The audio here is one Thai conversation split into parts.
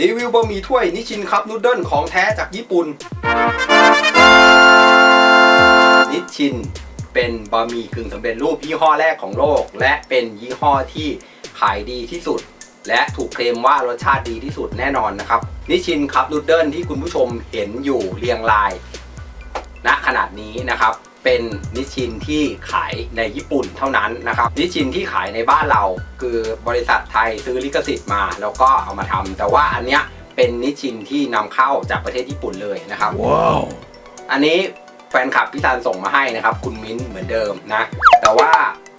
รีวิวบะหมี่ถ้วยนิชินคัพนูเดิลของแท้จากญี่ปุ่น นิชินเป็นบะหมี่กึ่งสำเร็จรูปยี่ห้อแรกของโลก และเป็นยี่ห้อที่ขายดีที่สุด และถูกเคลมว่ารสชาติดีที่สุดแน่นอนนะครับ นิชินคัพนูเดิลที่คุณผู้ชมเห็นอยู่เรียงราย ณขนาดนี้นะครับ เป็นนิชชินที่ขายในญี่ปุ่นเท่านั้นนะครับ นิชชินที่ขายในบ้านเราคือบริษัทไทยซื้อลิขสิทธิ์มา แล้วก็เอามาทำแต่ว่าอันเนี้ยเป็นนิชชินที่นำเข้าจากประเทศญี่ปุ่นเลยนะครับว้าวอันนี้แฟนคลับพี่ซันส่งมาให้นะครับ คุณมิ้นท์เหมือนเดิมนะ แต่ว่า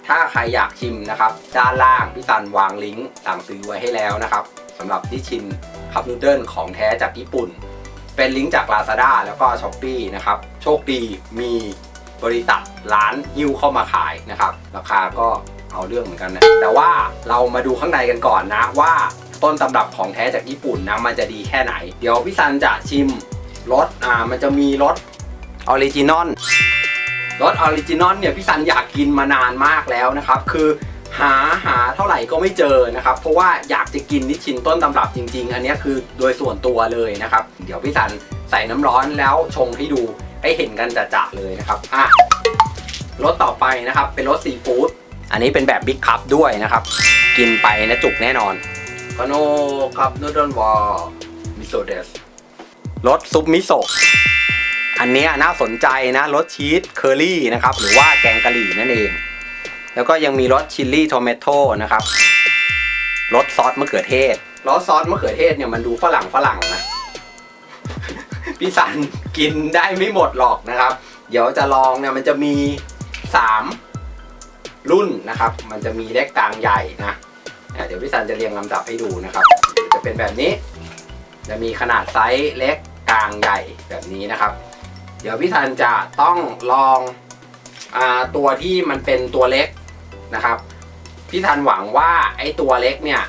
ถ้าใครอยากชิมนะครับ ด้านล่างพี่ซันวางลิงก์สั่งซื้อไว้ให้แล้วนะครับสำหรับนิชชินคัพนูเดิลของแท้จากญี่ปุ่น เป็นลิงก์จาก Lazada แล้วก็ s h อ p e e นะครับ โชคดีมี บริษัทร้านฮิ้วเข้ามาขายนะครับ ราคาก็เอาเรื่องเหมือนกันนะ แต่ว่าเรามาดูข้างในกันก่อนนะว่าต้นตำรับของแท้จากญี่ปุ่นนะมันจะดีแค่ไหน เดี๋ยวพี่ซันจะชิมรสอ่ามันจะมีรสออริจินอลรสออริจินอลเนี่ยพี่ซันอยากกินมานานมากแล้วนะครับ คือหาหาเท่าไหร่ก็ไม่เจอนะครับ เพราะว่าอยากจะกินนิชชินต้นตำรับจริง ๆ อันนี้คือโดยส่วนตัวเลยนะครับ เดี๋ยวพี่ซันใส่น้ำร้อนแล้วชงให้ดู ให้เห็นกันจะๆเลยนะครับอะรสต่อไปนะครับ เป็นรสซีฟู้ดอันนี้เป็นแบบบิ๊กคัพด้วยนะครับ กินไปนะจุกแน่นอนคาโนครับนูดเดิลวอลมิโซเดสรสซุปมิโซะอันเนี้ยน่าสนใจนะรสชีสเคอรี่นะครับ หรือว่าแกงกะหรี่นั่นเอง แล้วก็ยังมีรสชิลลี่โทเมโต้นะครับรสซอสมะเขือเทศรสซอสมะเขือเทศเนี่ยมันดูฝรั่งฝรั่งนะ พี่สันกินได้ไม่หมดหรอกนะครับ เดี๋ยวจะลองเนี่ยมันจะมี 3 รุ่นนะครับ มันจะมีเล็กกลางใหญ่นะเดี๋ยวพี่สันจะเรียงลำดับให้ดูนะครับ จะเป็นแบบนี้ จะมีขนาดไซส์เล็กกลางใหญ่แบบนี้นะครับ เดี๋ยวพี่สันจะต้องลองอตัวที่มันเป็นตัวเล็กนะครับ พี่ทันหวังว่าไอ้ตัวเล็กเนี่ย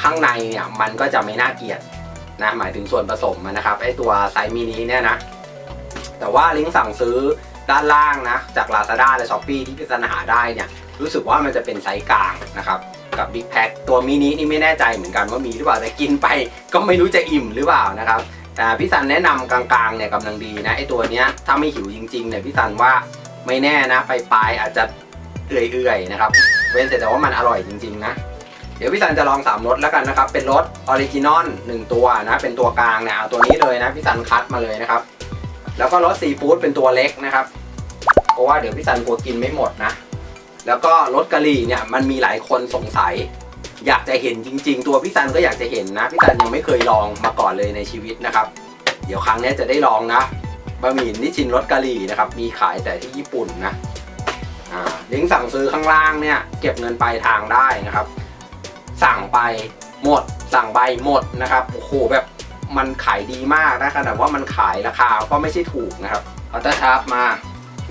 ข้างในเนี่ยมันก็จะไม่น่าเกลียด นะหมายถึงส่วนผสมนะครับไอตัวไซส์มินิเนี่ยนะ แต่ว่าลิงก์สั่งซื้อด้านล่างนะ จาก Lazada และ s h อ p e e ที่พี่สันหาได้เนี่ยรู้สึกว่ามันจะเป็นไซส์กลางนะครับกับ Big Pack ตัวมินินี่ไม่แน่ใจเหมือนกันว่ามีหรือเปล่าแต่กินไปก็ไม่รู้จะอิ่มหรือเปล่านะครับแต่พี่สันแนะนำกลางๆเนี่ยกำลังดีนะไอตัวเนี้ยถ้าไม่หิวจริงๆเนี่ยพี่สันว่าไม่แน่นะไปปลายอาจจะเอื่อยๆนะครับเว้นแต่ว่ามันอร่อยจริงๆนะ เดี๋ยวพี่สันจะลอง3รสแล้วกันนะครับ เป็นรสออริจินอล1ตัวนะ เป็นตัวกลางเนี่ยเอาตัวนี้เลยนะพี่สันคัดมาเลยนะครับ แล้วก็รสซีฟู้ดเป็นตัวเล็กนะครับ เพราะว่าเดี๋ยวพี่สันกลัวกินไม่หมดนะ แล้วก็รสกะหรี่เนี่ยมันมีหลายคนสงสัย อยากจะเห็นจริง ๆ ตัวพี่ซันก็อยากจะเห็นนะพี่ซันยังไม่เคยลองมาก่อนเลยในชีวิตนะครับ เดี๋ยวครั้งนี้จะได้ลองนะบะหมี่นิชินรสกะหรี่นะครับ มีขายแต่ที่ญี่ปุ่นนะอ่าลิงก์สั่งซื้อข้างล่างเนี่ย เก็บเงินปลายทางได้นะครับ สั่งไปหมด สั่งใบหมดนะครับโอ้โหแบบมันขายดีมากนะขนาดว่ามันขายราคาก็ไม่ใช่ถูกนะครับเอาตาชาร์ปมา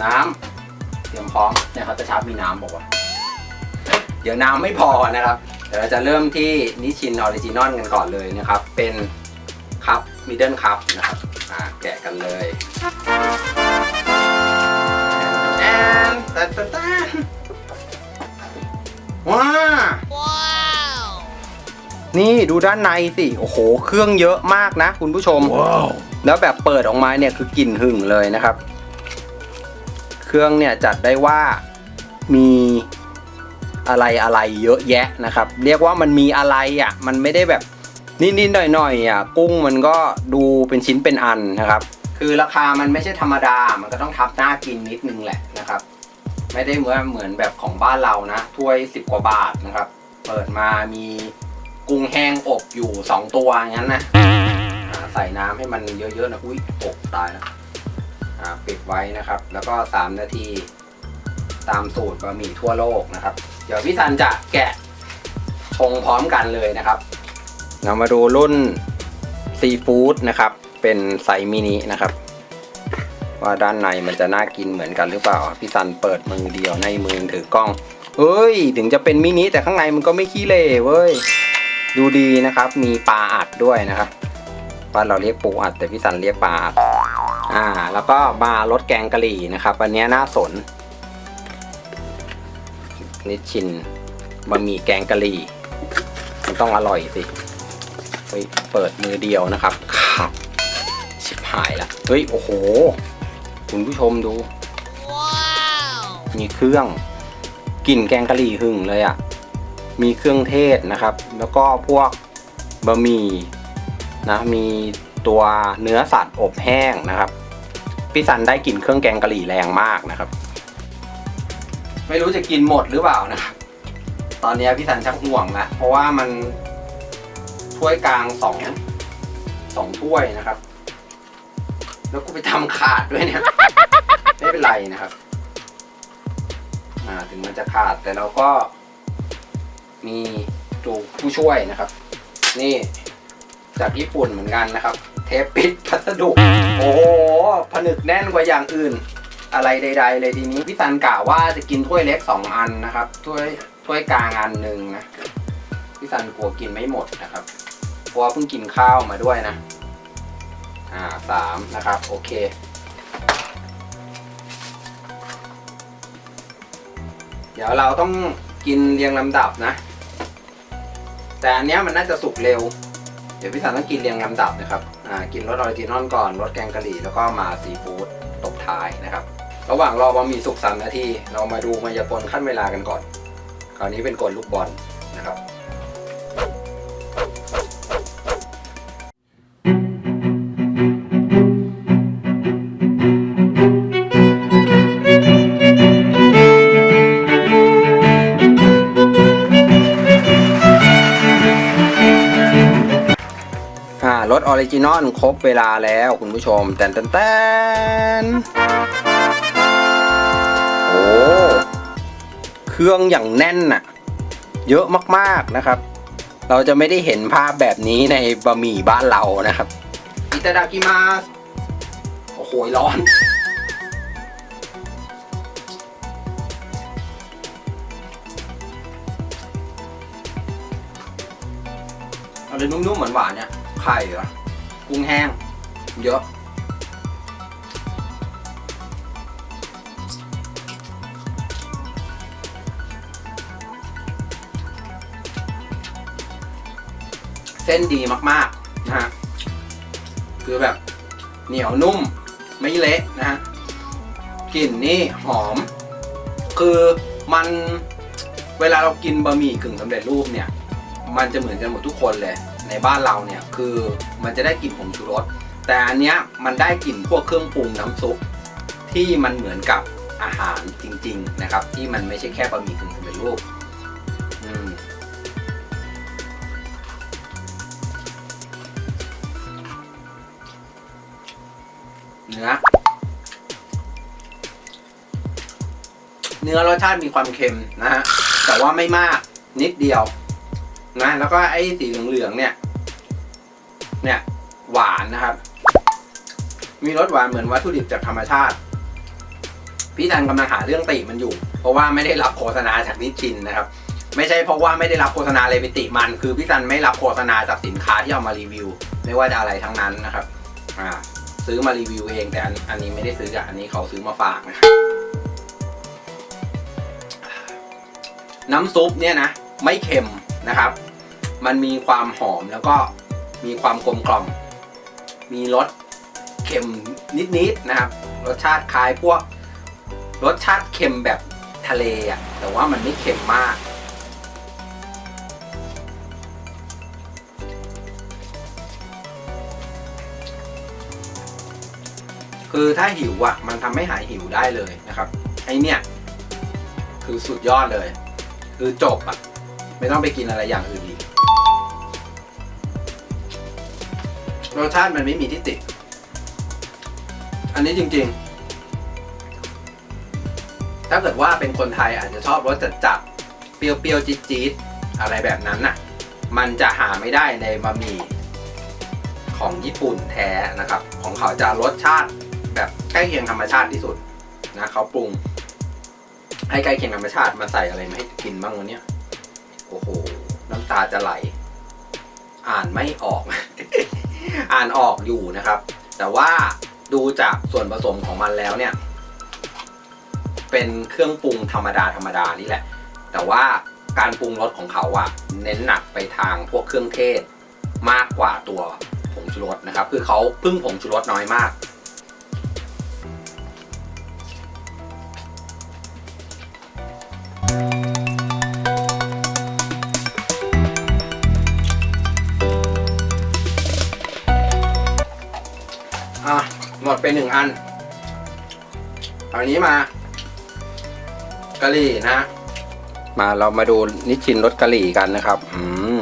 น้ำเตรียมพร้อมเนี่ยเขาตาชาร์ปมีน้ำบอกว่า เดี๋ยวน้ำไม่พอนะครับเดี๋ยวเราจะเริ่มที่นิชินออริจินอลกันก่อนเลยนะครับ เป็นคัพมิดเดิลคัพนะครับอ่าแกะกันเลยแอนแตนแตนแตนว้า นี่ดูด้านในสิ โอ้โห เครื่องเยอะมากนะ คุณผู้ชมว้าวแล้วแบบเปิดออกมาเนี่ยคือกลิ่นหึ่งเลยนะครับ เครื่องเนี่ยจัดได้ว่ามีอะไรอะไรเยอะแยะนะครับ เรียกว่ามันมีอะไรอะ มันไม่ได้แบบนิดๆหน่อยๆอะ กุ้งมันก็ดูเป็นชิ้นเป็นอันนะครับ คือราคามันไม่ใช่ธรรมดา มันก็ต้องทับหน้ากินนิดนึงแหละนะครับ ไม่ได้เหมือนเหมือนแบบของบ้านเรานะ ถ้วย 10 กว่าบาทนะครับ เปิดมามี กุ้งแห้งอบอยู่ 2 ตัวอย่างนั้นนะใส่น้ำให้มันเยอะๆนะอุ้ยตกตายแล้วปิดไว้นะครับ แล้วก็ 3 นาที ตามสูตรบะหมี่ทั่วโลกนะครับ เดี๋ยวพี่ซันจะแกะชงพร้อมกันเลยนะครับเรามาดูรุ่นซีฟู้ดนะครับ เป็นไซส์มินินะครับ ว่าด้านในมันจะน่ากินเหมือนกันหรือเปล่า พี่ซันเปิดมือเดียวในมือถือกล้องเฮ้ย ถึงจะเป็นมินิแต่ข้างในมันก็ไม่ขี้เละเว้ย ดูดีนะครับ มีปลาอัดด้วยนะครับบ้านเราเรียกปูอัดแต่พี่สันเรียกปลาอัดอ่า แล้วก็มารสแกงกะหรี่นะครับอันเนี้ยน่าสนนิชชินบะหมี่แกงกะหรี่มันต้องอร่อยสิเฮ้ยเปิดมือเดียวนะครับขาดชิบหายละเฮ้ยโอ้โห คุณผู้ชมดูมีเครื่องกลิ่นแกงกะหรี่หึ่งเลยอะ่ะ มีเครื่องเทศนะครับ แล้วก็พวกบะหมี่นะมีตัวเนื้อสัตว์อบแห้งนะครับพี่สันได้กลิ่นเครื่องแกงกะหรี่แรงมากนะครับ ไม่รู้จะกินหมดหรือเปล่านะครับตอนนี้พี่สันชักห่วงแล้วเพราะว่ามันถ้วยกลางสองสองถ้วยนะครับ แล้วกูไปทำขาดด้วยเนี่ยไม่เป็นไรนะครับถึงมันจะขาดแต่เราก็ มีตัวผู้ช่วยนะครับ นี่จากญี่ปุ่นเหมือนกันนะครับ เทปปิดพัสดุ โอ้โหผนึกแน่นกว่าอย่างอื่น อะไรใด ๆ เลยทีนี้พี่ซันกะว่าจะกินถ้วยเล็กสองอันนะครับถ้วยถ้วยกลางอันหนึ่งนะพี่ซันกลัวกินไม่หมดนะครับเพราะว่าเพิ่งกินข้าวมาด้วยนะอ่าสามนะครับ โอเคเดี๋ยวเราต้องกินเรียงลำดับนะ แต่อันเนี้ยมันน่าจะสุกเร็ว เดี๋ยวพี่สันต้องกินเรียงลำดับนะครับ อ่า กินรสออริจินอลก่อน รสแกงกะหรี่ แล้วก็มาซีฟู้ดตบท้ายนะครับ ระหว่างรอบะหมี่สุกสามนาที เรามาดูมายากลขั้นเวลากันก่อน คราวนี้เป็นกลลูกบอลนะครับ ถออริจินอลครบเวลาแล้วคุณผู้ชมแตนแตนแตนโอ้เครื่องอย่างแน่นน่ะ เยอะมากๆนะครับ เราจะไม่ได้เห็นภาพแบบนี้ในบะหมี่บ้านเรานะครับอิตาดากิมาสโอ้โหร้อนอะไรนุ่มๆเหมือนหวานเนี่ย ไข่เหรอกุ้งแห้ง เยอะ เส้นดีมากๆ นะฮะ คือแบบเหนียวนุ่ม ไม่เละนะฮะ กลิ่นนี่หอม คือมันเวลาเรากินบะหมี่กึ่งสำเร็จรูปเนี่ย มันจะเหมือนกันหมดทุกคนเลย ในบ้านเราเนี่ยคือมันจะได้กลิ่นผงชูรส แต่อันเนี้ยมันได้กลิ่นพวกเครื่องปรุงน้ำซุปที่มันเหมือนกับอาหารจริง ๆ นะครับ ที่มันไม่ใช่แค่บะหมี่กึ่งสำเร็จรูปเนื้อ เนื้อรสชาติมีความเค็มนะฮะ แต่ว่าไม่มากนิดเดียว นะแล้วก็ไอ้สีเหลืองๆเนี่ย เนี่ย หวานนะครับ มีรสหวานเหมือนวัตถุดิบจากธรรมชาติ พี่ทันกำลังหาเรื่องติมันอยู่ เพราะว่าไม่ได้รับโฆษณาจากนิชชินนะครับ ไม่ใช่เพราะว่าไม่ได้รับโฆษณาเลยไปติมัน คือพี่ทันไม่รับโฆษณาจากสินค้าที่เอามารีวิว ไม่ว่าจะอะไรทั้งนั้นนะครับอ่าซื้อมารีวิวเองแต่อันอันนี้ไม่ได้ซื้อจากอันนี้เขาซื้อมาฝากนะครับน้ำซุปเนี่ยนะ ไม่เค็มนะครับ มันมีความหอมแล้วก็มีความกลมกล่อม มีรสเค็มนิดๆนะครับ รสชาติคล้ายพวก รสชาติเค็มแบบทะเลอะ แต่ว่ามันไม่เค็มมาก คือถ้าหิวอะ มันทำให้หายหิวได้เลยนะครับ ไอเนี่ยคือสุดยอดเลย คือจบอะ ไม่ต้องไปกินอะไรอย่างอื่นอีก รสชาติมันไม่มีที่ติด อันนี้จริงๆ ถ้าเกิดว่าเป็นคนไทยอาจจะชอบรสจัดๆเปรี้ยวๆจี๊ดๆอะไรแบบนั้นน่ะ มันจะหาไม่ได้ในบะหมี่ของญี่ปุ่นแท้นะครับ ของเขาจะรสชาติแบบใกล้เคียงธรรมชาติที่สุดนะเขาปรุง ให้ใกล้เคียงธรรมชาติมาใส่อะไรมาให้กินบ้างวันนี้โอ้โห น้ำตาจะไหล อ่านไม่ออก อ่านออกอยู่นะครับ แต่ว่าดูจากส่วนผสมของมันแล้วเนี่ย เป็นเครื่องปรุงธรรมดาธรรมดานี่แหละ แต่ว่าการปรุงรสของเขาอะเน้นหนักไปทางพวกเครื่องเทศมากกว่าตัวผงชูรสนะครับ คือเขาพึ่งผงชูรสน้อยมาก ดไปหนึ่งอันเอาอันนี้มากะหรี่นะ มาเรามาดูนิชินรสกะหรี่กันนะครับอืม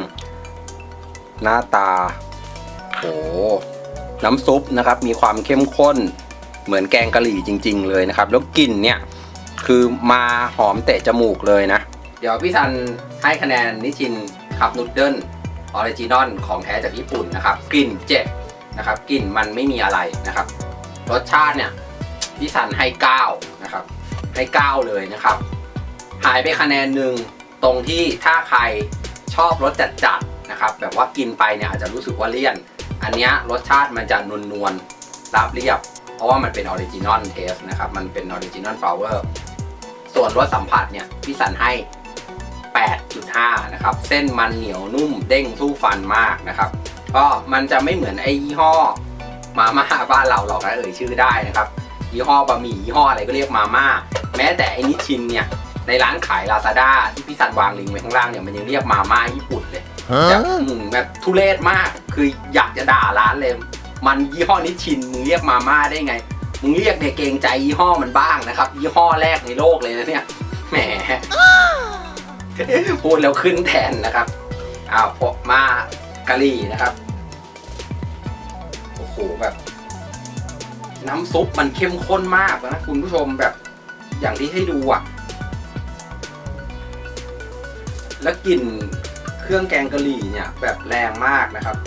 หน้าตาโหน้ำซุปนะครับ มีความเข้มข้น เหมือนแกงกะหรี่จริง ๆ เลยนะครับ แล้วกลิ่นเนี่ย คือมาหอมเตะจมูกเลยนะ เดี๋ยวพี่ทันให้คะแนนนิชินคัพนูดเดิลออริจินอลของแท้จากญี่ปุ่นนะครับ กลิ่นเจ็บนะครับ กลิ่นมันไม่มีอะไรนะครับ รสชาติเนี่ยพี่สันให้ 9 นะครับ ให้ 9 เลยนะครับ หายไปคะแนนหนึ่งตรงที่ถ้าใครชอบรสจัดๆนะครับ แบบว่ากินไปเนี่ยอาจจะรู้สึกว่าเลี่ยน อันเนี้ยรสชาติมันจะนวลนวลๆราบเรียบ เพราะว่ามันเป็นออริจินอลเทสนะครับ มันเป็นออริจินอลฟลาวเวอร์ส่วนรสสัมผัสเนี่ยพี่สันให้ 8.5 นะครับ เส้นมันเหนียวนุ่มเด้งสู้ฟันมากนะครับ ก็มันจะไม่เหมือนไอ้ยี่ห้อ มาม่าบ้านเราหรอกนะเอ่ยชื่อได้นะครับยี่ห้อบะหมี่ยี่ห้ออะไรก็เรียกมาม่าแม้แต่ไอ้นิชชินเนี่ยในร้านขายลาซาด้าที่พี่สันวางลิงก์ไว้ข้างล่างเนี่ยมันยังเรียกมาม่าญี่ปุ่นเลยแบบอืมแบบทุเรศมากคืออยากจะด่าร้านเลย มันยี่ห้อนิชชินมึงเรียกมาม่าได้ไงมึงเรียกเนี่ยเกรงใจยี่ห้อมันบ้างนะครับ ยี่ห้อแรกในโลกเลยนะเนี่ยแหมพูดแล้วขึ้นแทนนะครับอ้าวพอมากะหรี่นะครับ โหแบบ น้ำซุปมันเข้มข้นมากนะคุณผู้ชมแบบอย่างที่ให้ดูอะแล้วกลิ่นเครื่องแกงกะหรี่เนี่ย แบบแรงมากนะครับ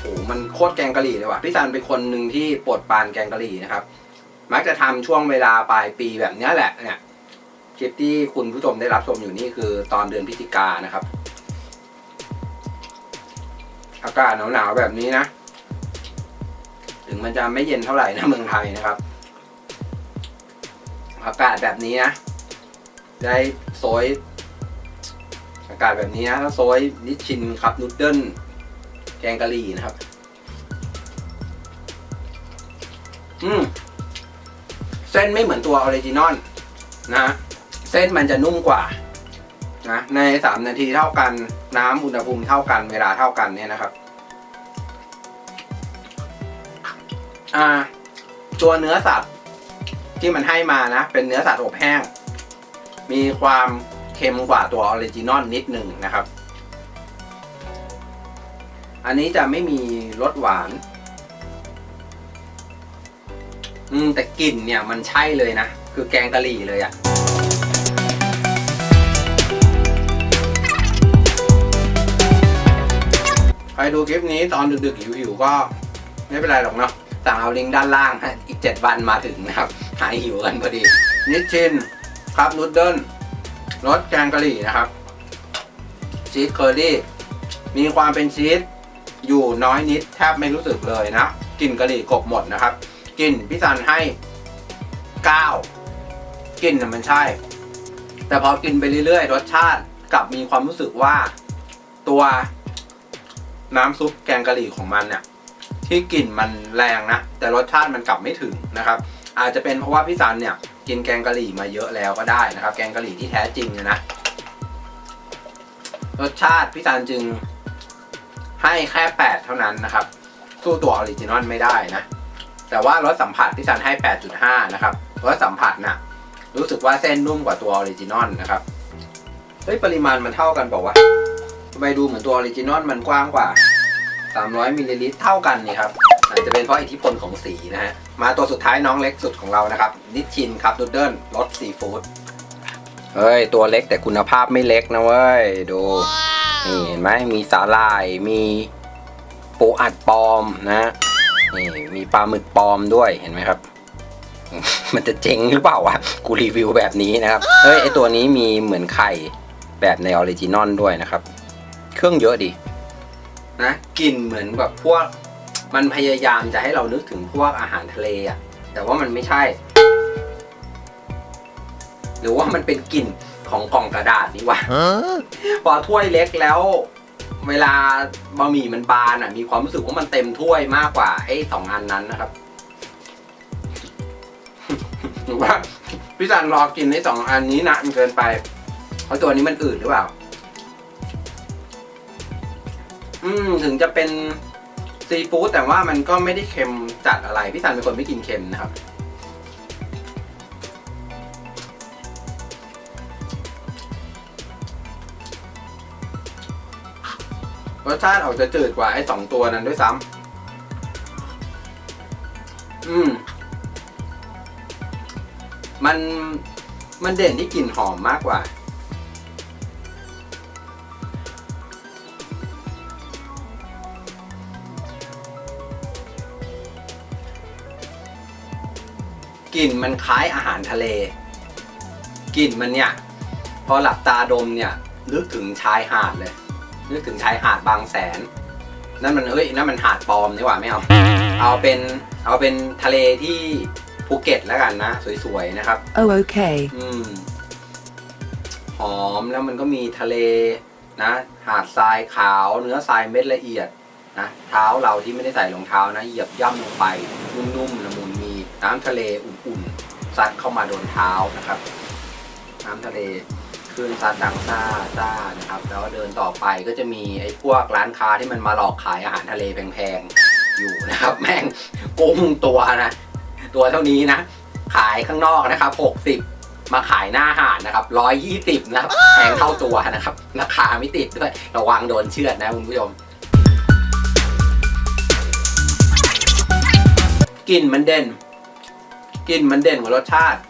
โอ้โหมันโคตรแกงกะหรี่เลยว่ะพี่ซันเป็นคนหนึ่งที่โปรดปรานแกงกะหรี่นะครับ มักจะทำช่วงเวลาปลายปีแบบนี้แหละเนี่ยคลิปที่คุณผู้ชมได้รับชมอยู่นี่คือตอนเดือนพฤศจิกานะครับ อากาศหนาวๆแบบนี้นะ ถึงมันจะไม่เย็นเท่าไหร่นะเมืองไทยนะครับ อากาศแบบนี้นะ ได้โซยอากาศแบบนี้นะถ้าโซยนิชินครับนูดเดิลแกงกะหรี่นะครับ อืมเส้นไม่เหมือนตัวออริจินอลนะ เส้นมันจะนุ่มกว่า นะใน 3 นาทีเท่ากันน้ำอุณหภูมิเท่ากันเวลาเท่ากันเนี่ยนะครับ อ่าตัวเนื้อสัตว์ที่มันให้มานะ เป็นเนื้อสัตว์อบแห้ง มีความเค็มกว่าตัวออริจินอลนิดหนึ่งนะครับ อันนี้จะไม่มีรสหวาน อืมแต่กลิ่นเนี่ยมันใช่เลยนะ คือแกงกะหรี่เลยอะ่ะ ใครดูคลิปนี้ตอนดึกๆหิวๆก็ไม่เป็นไรหรอกเนาะสั่งเอาลิงก์ด้านล่างฮะอีก 7 วันมาถึงนะครับ หายหิวกันพอดี นิชชินครับนูดเดิลรสแกงกะหรี่นะครับ ชีสเคอรี่ มีความเป็นชีสอยู่น้อยนิดแทบไม่รู้สึกเลยนะกลิ่นกะหรี่กบหมดนะครับกลิ่นพี่ซันให้ 9กลิ่นน่ะมันใช่ แต่พอกินไปเรื่อยๆ รสชาติกลับมีความรู้สึกว่าตัว น้ำซุปแกงกะหรี่ของมันเนี่ยที่กลิ่นมันแรงนะ แต่รสชาติมันกลับไม่ถึงนะครับ อาจจะเป็นเพราะว่าพี่ซันเนี่ยกินแกงกะหรี่มาเยอะแล้วก็ได้นะครับ แกงกะหรี่ที่แท้จริงนะรสชาติพี่ซันจึงให้แค่ 8 เท่านั้นนะครับ สู้ตัวออริจินอลไม่ได้นะ แต่ว่ารสสัมผัสพี่ซันให้ 8.5 นะครับรสสัมผัสน่ะรู้สึกว่าเส้นนุ่มกว่าตัวออริจินอลนะครับเฮ้ยปริมาณมันเท่ากันบอกว่า ทำไมดูเหมือนตัวออริจินอลมันกว้างกว่า 300มิลลิลิตรเท่ากันนี่ครับอาจจะเป็นเพราะอิทธิพลของสีนะฮะ มาตัวสุดท้ายน้องเล็กสุดของเรานะครับ นิชชินครับนูดเดิลรสซีฟู้ดเฮ้ย ตัวเล็กแต่คุณภาพไม่เล็กนะเว้ย ดู นี่เห็นไหมมีสาหร่ายมีปูอัดปลอมนะ นี่มีปลาหมึกปลอมด้วยเห็นไหมครับ มันจะเจ๋งหรือเปล่าวะกูรีวิวแบบนี้นะครับ เฮ้ย ไอตัวนี้มีเหมือนไข่แบบในออริจินอลด้วยนะครับ เครื่องเยอะดี นะกลิ่นเหมือนแบบพวก มันพยายามจะให้เรานึกถึงพวกอาหารทะเลอะแต่ว่ามันไม่ใช่ หรือว่ามันเป็นกลิ่นของกล่องกระดาษนี่หว่าพอถ้วยเล็กแล้ว เวลาบะหมี่มันบานอะมีความรู้สึกว่ามันเต็มถ้วยมากกว่าไอ้สองอันนั้นนะครับหรือว่าพี่จันรอกินไอ้สองอันนี้นานเกินไปเพราะตัวนี้มันอืดหรือเปล่า อืมถึงจะเป็นซีฟู้ดแต่ว่ามันก็ไม่ได้เค็มจัดอะไร พี่สันเป็นคนไม่กินเค็มนะครับ รสชาติออกจะจืดกว่าไอ้สองตัวนั้นด้วยซ้ำอืม มันมันเด่นที่กลิ่นหอมมากกว่า กลิ่นมันคล้ายอาหารทะเล กลิ่นมันเนี่ย พอหลับตาดมเนี่ยนึกถึงชายหาดเลย นึกถึงชายหาดบางแสน นั่นมันเฮ้ยนั่นมันหาดปลอมนี่หว่าไม่เอา เอาเป็นเอาเป็นทะเลที่ภูเก็ตแล้วกันนะ สวยๆนะครับ Oh, okay. อืมหอมแล้วมันก็มีทะเลนะ หาดทรายขาว เนื้อทรายเม็ดละเอียดนะเท้าเราที่ไม่ได้ใส่รองเท้านะเหยียบย่ำลงไปนุ่มๆละมุ น้ำทะเลอุ่นๆซัดเข้ามาโดนเท้านะครับ น้ำทะเลคลื่นซัดดังซ่าซ่านะครับ แล้วเดินต่อไปก็จะมีไอ้พวกร้านค้าที่มันมาหลอกขายอาหารทะเลแพงๆอยู่นะครับ แม่งกุ้งตัวนะ ตัวเท่านี้นะ ขายข้างนอกนะครับ 60มาขายหน้าหาดนะครับ120นะครับแพงเท่าตัวนะครับ ราคาไม่ติดด้วย ระวังโดนเชือดนะคุณผู้ชม กลิ่นมันเด่น กลิ่นมันเด่นกว่ารสชาติ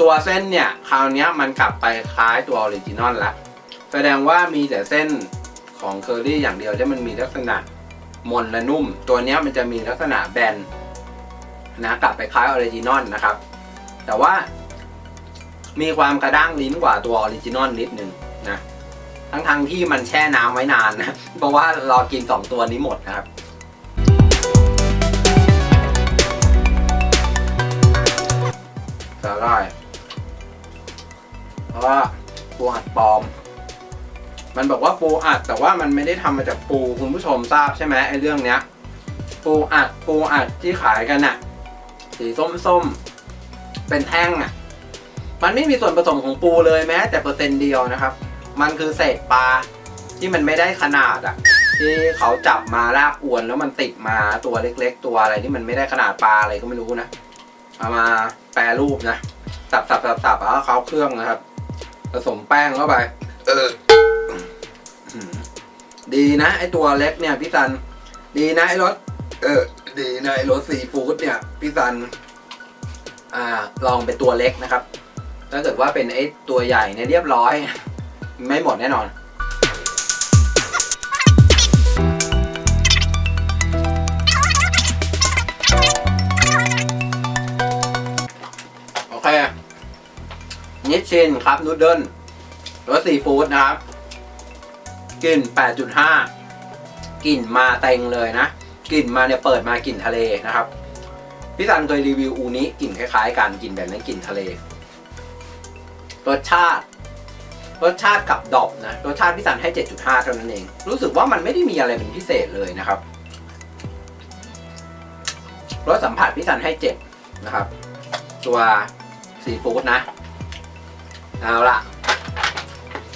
ตัวเส้นเนี่ยคราวนี้มันกลับไปคล้ายตัวออริจินอลละแสดงว่ามีแต่เส้นของเคอรี่อย่างเดียวที่มันมีลักษณะมนและนุ่ม ตัวนี้มันจะมีลักษณะแบนนะกลับไปคล้ายออริจินอลนะครับ แต่ว่ามีความกระด้างลิ้นกว่าตัวออริจินอลนิดนึงนะทั้งทงๆที่มันแช่น้ำไว้นานนะ เพราะว่าเรอกิน 2 ตัวนี้หมดนะครับ มันบอกว่าปูอัดแต่ว่ามันไม่ได้ทำมาจากปูคุณผู้ชมทราบใช่ไหมไอ้เรื่องเนี้ย ปูอัดปูอัดที่ขายกันน่ะสีส้มๆเป็นแท่งอะมันไม่มีส่วนผสมของปูเลยแม้ แต่เปอร์เซ็นต์เดียวนะครับ มันคือเศษปลาที่มันไม่ได้ขนาดอะที่เขาจับมาลากอวนแล้วมันติดมาตัวเล็ก ๆ ตัวอะไรที่มันไม่ได้ขนาดปลาอะไรก็ไม่รู้นะเอามาแปรรูปนะสับสับสับสับแล้วเขาเครื่องนะครับ ผสมแป้งเข้าไป เออ ดีนะไอตัวเล็กเนี่ยพี่ซัน ดีนะไอรสเออ ดีนะไอรสซีฟู้ดเนี่ยพี่ซัน อ่า ลองเป็นตัวเล็กนะครับ ถ้าเกิดว่าเป็นไอตัวใหญ่เนี่ยเรียบร้อย ไม่หมดแน่นอนโอเคนิชชินครับนูดเดิลรสซีฟู้ดนะครับ กลิ่น 8.5 กลิ่นมาเต็งเลยนะ กลิ่นมาเนี่ยเปิดมากลิ่นทะเลนะครับ พี่ซันเคยรีวิวอูนี้กลิ่นคล้ายๆกันกลิ่นแบบนั้นกลิ่นทะเล รสชาติ รสชาติกับดอบนะ รสชาติพี่ซันให้ 7.5เท่านั้นเอง รู้สึกว่ามันไม่ได้มีอะไรเป็นพิเศษเลยนะครับ รสสัมผัสพี่ซันให้ 7 นะครับ ตัวซีฟู้ดนะ เอาละ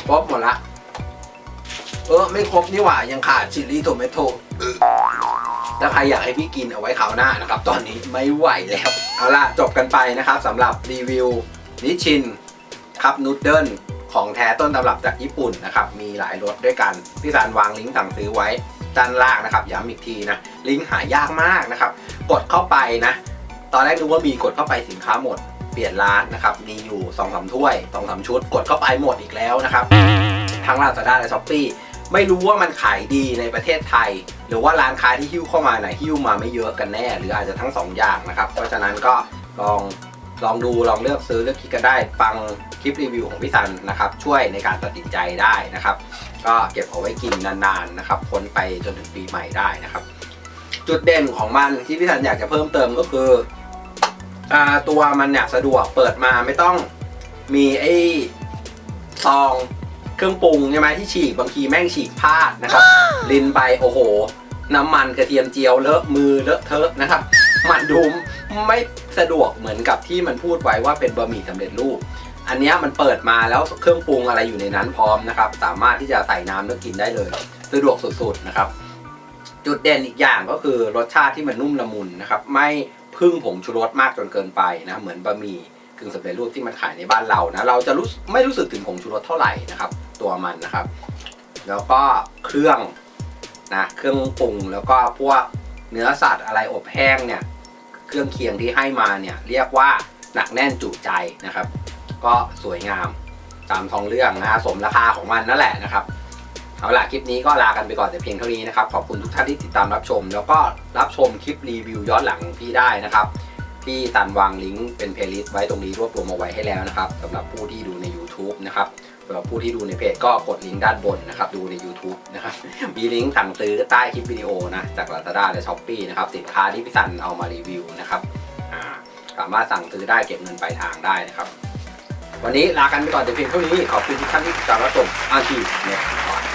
ครบหมดละ เออไม่ครบนี่หว่ายังขาดชิลลี่โทเมโต้ถ้าใครอยากให้พี่กินเอาไว้คราวหน้านะครับ ตอนนี้ไม่ไหวแล้ว เอาล่ะ จบกันไปนะครับสำหรับรีวิวนิชินครับนูดเดิลของแท้ต้นตำรับจากญี่ปุ่นนะครับ มีหลายรสด้วยกัน พี่สารวางลิงก์สั่งซื้อไว้ด้านล่างนะครับย้ำอีกทีนะ ลิงก์หายากมากนะครับ กดเข้าไปนะ ตอนแรกนึกว่ามีกดเข้าไปสินค้าหมด เปลี่ยนร้านนะครับ มีอยู่2อสถ้วย2อสชุด กดเข้าไปหมดอีกแล้วนะครับ ทั้ง Lazada และ Shopee ไม่รู้ว่ามันขายดีในประเทศไทย หรือว่าร้านค้าที่หิ้วเข้ามาไหนหิ้วมาไม่เยอะกันแน่ หรืออาจจะทั้งสองอย่างนะครับ เพราะฉะนั้นก็ลองลองดูลองเลือกซื้อเลือกคิดกันได้ฟังคลิปรีวิวของพี่ซันนะครับ ช่วยในการตัดสินใจได้นะครับ ก็เก็บเอาไว้กินนานๆนะครับพ้นไปจนถึงปีใหม่ได้นะครับ จุดเด่นของมันที่พี่ซันอยากจะเพิ่มเติมก็คืออตัวมันเนี่ยสะดวกเปิดมาไม่ต้องมีไอ้ซอง เครื่องปรุงใช่ไหมที่ฉีกบางทีแม่งฉีกพลาดนะครับ ลินไปโอ้โห น้ำมันกระเทียมเจียวเลอะมือเลอะเทอะนะครับ มันดูไม่สะดวกเหมือนกับที่มันพูดไว้ว่าเป็นบะหมี่สำเร็จรูป อันเนี้ยมันเปิดมาแล้วเครื่องปรุงอะไรอยู่ในนั้นพร้อมนะครับ สามารถที่จะใส่น้ำแล้วกินได้เลย สะดวกสุดๆนะครับ จุดเด่นอีกอย่างก็คือรสชาติที่มันนุ่มละมุนนะครับ ไม่พึ่งผงชูรสมากจนเกินไปนะเหมือนบะหมี่ กึ่งสำเร็จรูปที่มันขายในบ้านเรานะเราจะรู้ไม่รู้สึกถึงผงชูรสเท่าไหร่นะครับ ตัวมันนะครับ แล้วก็เครื่องนะเครื่องปรุงแล้วก็พวกเนื้อสัตว์อะไรอบแห้งเนี่ยเครื่องเคียงที่ให้มาเนี่ยเรียกว่าหนักแน่นจุใจนะครับ ก็สวยงามตามท้องเรื่องนะสมราคาของมันนั่นแหละนะครับเอาล่ะคลิปนี้ก็ลากันไปก่อนแต่เพียงเท่านี้นะครับ ขอบคุณทุกท่านที่ติดตามรับชม แล้วก็รับชมคลิปรีวิวย้อนหลังของพี่ได้นะครับ พี่ตันวางลิงก์เป็นเพลย์ลิสต์ไว้ตรงนี้รวบรวมเอาไว้ให้แล้วนะครับสำหรับผู้ที่ดูใน YouTube นะครับสำหรับผู้ที่ดูในเพจก็กดลิงก์ด้านบนนะครับดูใน YouTube นะครับมีลิงก์สั่งซื้อใต้คลิปวิดีโอนะจาก Lazada และ Shopee นะครับสินค้าที่พี่ตันเอามารีวิวนะครับสามารถสั่งซื้อได้เก็บเงินปลายทางได้นะครับ วันนี้ลากันไปก่อนแต่เพียงเท่านี้ขอบคุณทุกท่านที่ติดตามรับชมอาชีพเนี่ยก่อน